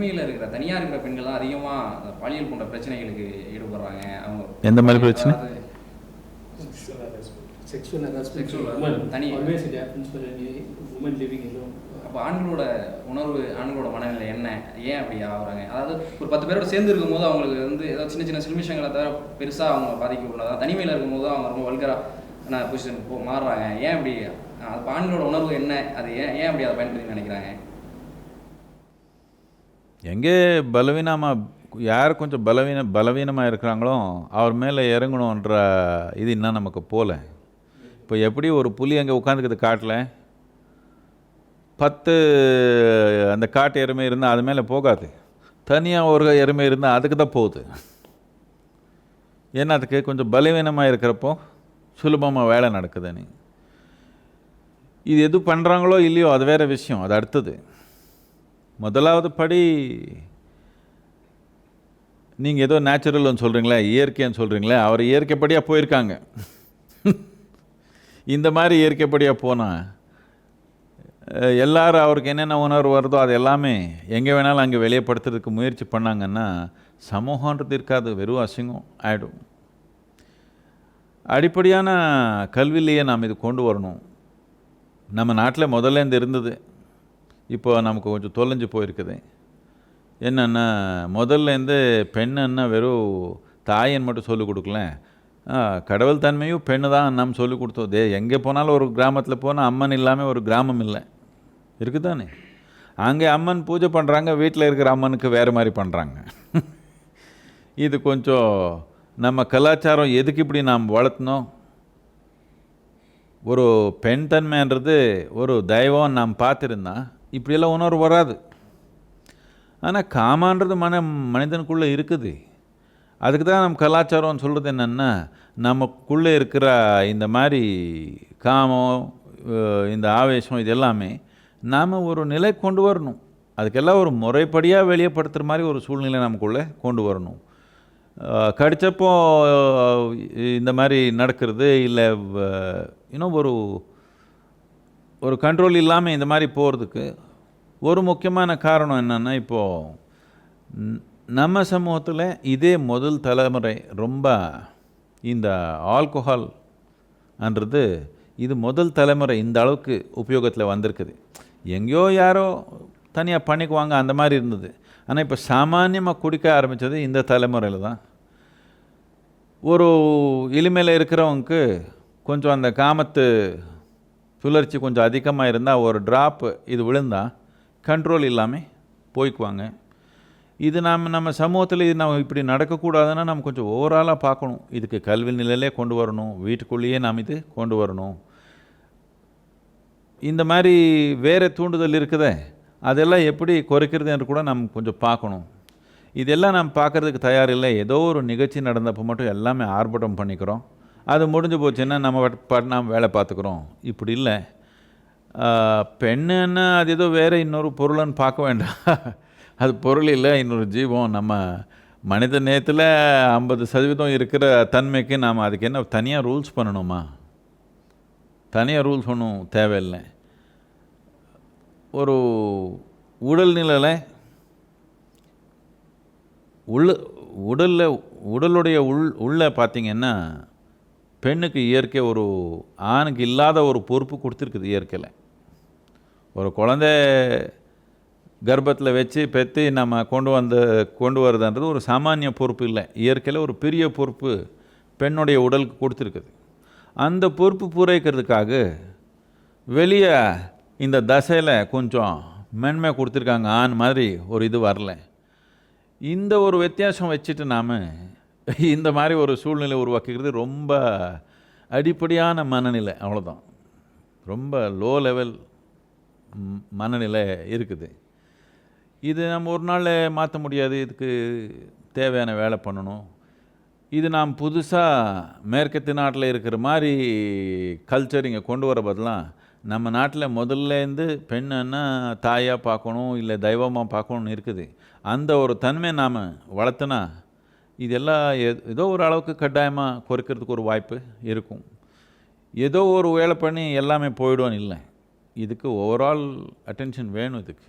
தனிமையில் இருக்கிற தனியாக இருக்கிற பெண்கள் தான் அதிகமாக பாலியல் போன்ற பிரச்சனைகளுக்கு ஈடுபடுறாங்க. அவங்க எந்த மாதிரி பிரச்சனை? அப்போ ஆண்களோட உணர்வு ஆண்களோட மனநிலை என்ன? ஏன் அப்படி ஆகுறாங்க? அதாவது ஒரு பத்து பேரோட சேர்ந்து இருக்கும்போது அவங்களுக்கு வந்து ஏதோ சின்ன சின்ன சில்மிஷங்களை தவிர பெருசாக அவங்க பாதிக்கக்கூடாது தனிமையில் இருக்கும்போது அவங்க ரொம்ப வல்கராக பொசிஷன் மாறுறாங்க. ஏன் அப்படி? அப்போ ஆண்களோட உணர்வு என்ன? அது ஏன் ஏன் அப்படி அதை பயன்படுத்தி நினைக்கிறாங்க? எங்கே பலவீனமாக யார் கொஞ்சம் பலவீன பலவீனமாக இருக்கிறாங்களோ அவர் மேலே இறங்கணுன்ற இது இன்னும் நமக்கு போகல. இப்போ எப்படி ஒரு புலி அங்கே உட்காந்துக்குது காட்டில்? பத்து அந்த காட்டு எருமை இருந்தால் அது மேலே போகாது. தனியாக ஒரு எருமை இருந்தால் அதுக்கு தான் போகுது. ஏன்னா அதுக்கு கொஞ்சம் பலவீனமாக இருக்கிறப்போ சுலபமாக வேலை நடக்குதுன்னு இது எது பண்ணுறாங்களோ இல்லையோ அது வேறு விஷயம் அது அடுத்தது. முதலாவது படி நீங்கள் ஏதோ நேச்சுரல்னு சொல்கிறீங்களே இயற்கைன்னு சொல்கிறீங்களே அவர் இயற்கைப்படியாக போயிருக்காங்க. இந்த மாதிரி இயற்கைப்படியாக போனால் எல்லோரும் அவருக்கு என்னென்ன உணர்வு வருதோ அது எல்லாமே எங்கே வேணாலும் அங்கே வெளியப்படுத்துறதுக்கு முயற்சி பண்ணாங்கன்னா சமூகன்றது இருக்காது வெறும் அசிங்கம் ஆகிடும் அடிப்படையான கல்வியிலேயே நாம் இது கொண்டு வரணும். நம்ம நாட்டில் முதல்லேருந்து இருந்தது. இப்போ நமக்கு கொஞ்சம் தொலைஞ்சு போயிருக்குது. என்னென்னா முதல்லேருந்து பெண்ணுன்னா வெறும் தாயன் மட்டும் சொல்லிக் கொடுக்கல. கடவுள் தன்மையும் பெண்ணு தான் நம்ம சொல்லிக் கொடுத்தோம். தே எங்கே போனாலும் ஒரு கிராமத்தில் போனால் அம்மன் இல்லாமல் ஒரு கிராமம் இல்லை. இருக்குதானே? அங்கே அம்மன் பூஜை பண்ணுறாங்க வீட்டில் இருக்கிற அம்மனுக்கு வேறு மாதிரி பண்ணுறாங்க இது கொஞ்சம் நம்ம கலாச்சாரம் எதுக்கு இப்படி நாம் வளர்த்தணும்? ஒரு பெண் தன்மைன்றது ஒரு தெய்வம் நாம் பார்த்துருந்தா இப்படியெல்லாம் உணர்வு வராது. ஆனால் காமான்றது மன மனிதனுக்குள்ளே இருக்குது. அதுக்கு தான் நம்ம கலாச்சாரம்னு சொல்கிறது என்னென்னா நமக்குள்ளே இருக்கிற இந்த மாதிரி காமம் இந்த ஆவேசம் இது எல்லாமே நாம் ஒரு நிலை கொண்டு வரணும். அதுக்கெல்லாம் ஒரு முறைப்படியாக வெளியப்படுத்துகிற மாதிரி ஒரு சூழ்நிலை நமக்குள்ளே கொண்டு வரணும். கடித்தப்போ இந்த மாதிரி நடக்கிறது இல்லை இன்னும் ஒரு ஒரு கண்ட்ரோல் இல்லாமல் இந்த மாதிரி போகிறதுக்கு ஒரு முக்கியமான காரணம் என்னென்னா இப்போது நம்ம சமூகத்தில் இதே முதல் தலைமுறை ரொம்ப இந்த ஆல்கோஹால் அன்றது இது முதல் தலைமுறை இந்த அளவுக்கு உபயோகத்தில் வந்திருக்குது. எங்கேயோ யாரோ தனியாக பண்ணிக்குவாங்க அந்த மாதிரி இருந்தது. ஆனால் இப்போ சாமானியமாக குடிக்க ஆரம்பித்தது இந்த தலைமுறையில் தான். ஒரு எளிமையில் இருக்கிறவங்களுக்கு கொஞ்சம் அந்த காமத்து சுழற்சி கொஞ்சம் அதிகமாக இருந்தால் ஒரு ட்ராப்பு இது விழுந்தால் கண்ட்ரோல் இல்லாமல் போய்க்குவாங்க. இது நாம் நம்ம சமூகத்தில் இது நம்ம இப்படி நடக்கக்கூடாதுன்னா நம்ம கொஞ்சம் ஓவராலாக பார்க்கணும். இதுக்கு கல்வி நிலையிலே கொண்டு வரணும். வீட்டுக்குள்ளேயே நாம் இது கொண்டு வரணும். இந்த மாதிரி வேறு தூண்டுதல் இருக்குதே அதெல்லாம் எப்படி குறைக்கிறது என்று கூட நம்ம கொஞ்சம் பார்க்கணும். இதெல்லாம் நாம் பார்க்கறதுக்கு தயார் இல்லை. ஏதோ ஒரு நிகழ்ச்சி நடந்தப்போ மட்டும் எல்லாமே ஆர்ப்பாட்டம் பண்ணிக்கிறோம். அது முடிஞ்சு போச்சுன்னா நம்ம நாம் வேலை பார்த்துக்குறோம். இப்படி இல்லை. பெண்ணுன்னா அது ஏதோ வேறு இன்னொரு பொருள்னு பார்க்க வேண்டாம். அது பொருள் இல்லை இன்னொரு ஜீவம். நம்ம மனித நேயத்தில் ஐம்பது சதவீதம் இருக்கிற தன்மைக்கு நாம் அதுக்கு என்ன தனியாக ரூல்ஸ் பண்ணணுமா? தனியாக ரூல்ஸ் ஒன்றும் தேவையில்லை. ஒரு உடல்நிலையில் உள்ள உடலில் உடலுடைய உள் உள்ளே பார்த்திங்கன்னா பெண்ணுக்கு இயற்கை ஒரு ஆணுக்கு இல்லாத ஒரு பொறுப்பு கொடுத்துருக்குது இயற்கையில். ஒரு குழந்தை கர்ப்பத்தில் வச்சு பெற்று நம்ம கொண்டு வந்து கொண்டு வரதுன்றது ஒரு சாமானிய பொறுப்பு இல்லை. இயற்கையில் ஒரு பெரிய பொறுப்பு பெண்ணுடைய உடலுக்கு கொடுத்துருக்குது. அந்த பொறுப்பு பூரைக்கிறதுக்காக வெளியே இந்த தசையில் கொஞ்சம் மென்மை கொடுத்துருக்காங்க. ஆண் மாதிரி ஒரு இது வரல. இந்த ஒரு வித்தியாசம் வச்சுட்டு நாம் இந்த மாதிரி ஒரு சூழ்நிலை உருவாக்கிக்கிறது ரொம்ப அடிப்படையான மனநிலை. அவ்வளோதான் ரொம்ப லோ லெவல் மனநிலை இருக்குது. இது நம்ம ஒரு நாள் மாற்ற முடியாது இதுக்கு தேவையான வேலை பண்ணணும். இது நாம் புதுசாக மேற்கத்து நாட்டில் இருக்கிற மாதிரி கல்ச்சர் இங்கே கொண்டு வர பதிலாக நம்ம நாட்டில் முதல்லேருந்து பெண்ணுன்னா தாயாக பார்க்கணும் இல்லை தெய்வமாக பார்க்கணும்னு இருக்குது. அந்த ஒரு தன்மை நாம் வளர்த்துனா இதெல்லாம் ஏதோ ஒரு அளவுக்கு கட்டாயமாக குறைக்கிறதுக்கு ஒரு வாய்ப்பு இருக்கும். ஏதோ ஒரு வேலை பண்ணி எல்லாமே போயிடுவோன்னு இல்லை. இதுக்கு ஓவரால் அட்டென்ஷன் வேணும் இதுக்கு.